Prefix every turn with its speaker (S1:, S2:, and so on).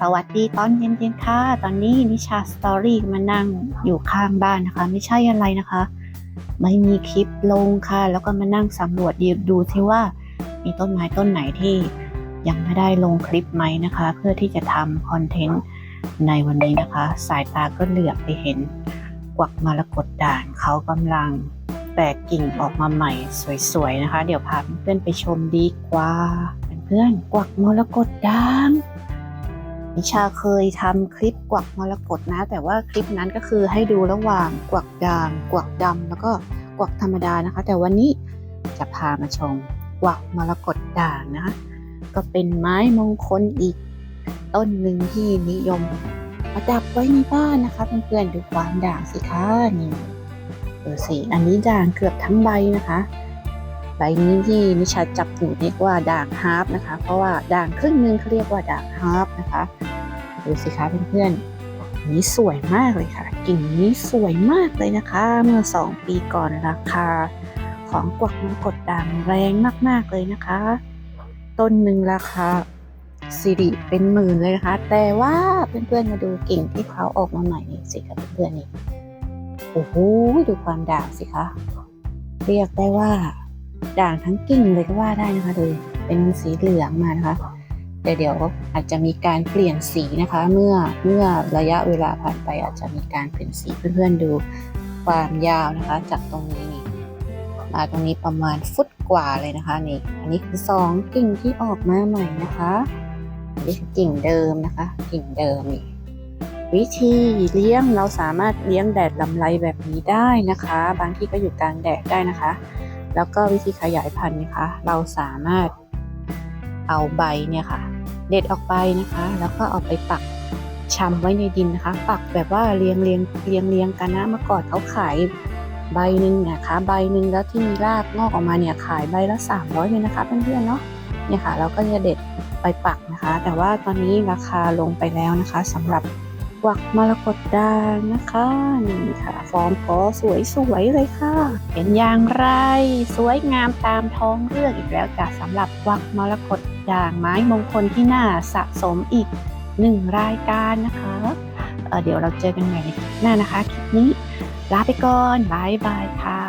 S1: สวัสดีตอนเย็นๆค่ะ ตอนนี้นิชาสตอรี่มานั่งอยู่ข้างบ้านนะคะ ไม่ใช่อะไรนะคะ ไม่มีคลิปลงค่ะ แล้วก็มานั่งสำรวจดูดูที่ว่ามีต้นไม้ต้นไหนที่ยังไม่ได้ลงคลิปไหมนะคะ เพื่อที่จะทำคอนเทนต์ในวันนี้นะคะ สายตาก็เหลือบไปเห็นกวักมรกตด่างเขากำลังแตกกิ่งออกมาใหม่สวยๆนะคะ เดี๋ยวพาเพื่อนๆไปชมดีกว่า เพื่อนๆกวักมรกตด่าง นิชาเคยทำคลิปกวักมรกตนะ แต่ว่าคลิปนั้นก็คือให้ดูระหว่างกวักด่างกวักดำแล้วก็กวักธรรมดานะคะ แต่วันนี้จะพามาชมกวักมรกตด่างนะคะก็เป็นไม้มงคลอีกต้นหนึ่งที่นิยมประดับไว้ในบ้านนะคะเพื่อนๆดูความด่างสิคะนี่ดูสิอันนี้ด่างเกือบทั้งใบนะคะ ใบนี้ที่นิชาจับอยู่เรียกว่าด่างฮาร์ปนะคะ เพราะว่าด่างครึ่งหนึงเขาเรียกว่าด่างฮาร์ปนะคะดูสิคะเพื่อนๆนี้สวยมากเลยค่ะ กิ่งนี้สวยมากเลยนะคะ เมื่อ 2 ปีก่อนราคา ของกวักมรกตด่างแรงมากๆเลยนะคะ ต้นหนึ่งราคาสิริเป็นหมื่นเลยนะคะ แต่ว่าเพื่อนๆมาดูกิ่งที่เขาออกมาใหม่นี่สิคะเพื่อนๆนี่โอ้โหดูความด่างสิคะ เรียกได้ว่า ด่างทั้งกิ่งเลยก็ว่าได้นะคะ โดูเป็นสีเหลืองมานะคะ แต่เดี๋ยวอาจจะมีการเปลี่ยนสีนะคะ เมื่อเมื่อระยะเวลาผ่านไปอาจจะมีการเปลี่ยนสีเพื่อนๆดูความยาวนะคะ จากตรงนี้นี่มาตรงนี้ประมาณฟุตกว่าเลยนะคะนี่อันนี้คือสองกิ่งที่ออกมาใหม่นะคะอันนี้คือกิ่งเดิมนะคะ กิ่งเดิมนี่วิธีเลี้ยงเราสามารถเลี้ยงแดดลำไรแบบนี้ได้นะคะ บางที่ก็อยู่กลางแดดได้นะคะ แล้วก็วิธีขยายพันธุ์นะคะ เราสามารถเอาใบเนี่ยค่ะ เด็ดออกไปนะคะ แล้วก็เอาไปปักชำไว้ในดินนะคะ ปักแบบว่าเรียงเรียงเรียงเรียงกันนะเมื่อก่อนเขาขายใบหนึ่งนะคะใบหนึ่งแล้วที่มีรากงอกออกมาเนี่ยขายใบละ 300เลยนะคะเพื่อนๆเนาะเนี่ยค่ะ เราก็จะเด็ดไปปักนะคะ แต่ว่าตอนนี้ราคาลงไปแล้วนะคะสำหรับ กวักมรกตด่างนะคะนี่ค่ะ ฟอร์มก็สวยๆเลยค่ะ เป็นอย่างไร สวยงามตามท้องเรื่องอีกแล้วจ้ะสำหรับวักมรกตด่างไม้มงคลที่น่าสะสมอีกหนึ่งรายการนะคะเเดี๋ยวเราเจอกันใหม่ในคลิปหน้านะคะคลิปนี้ลาไปก่อนบายบายค่ะ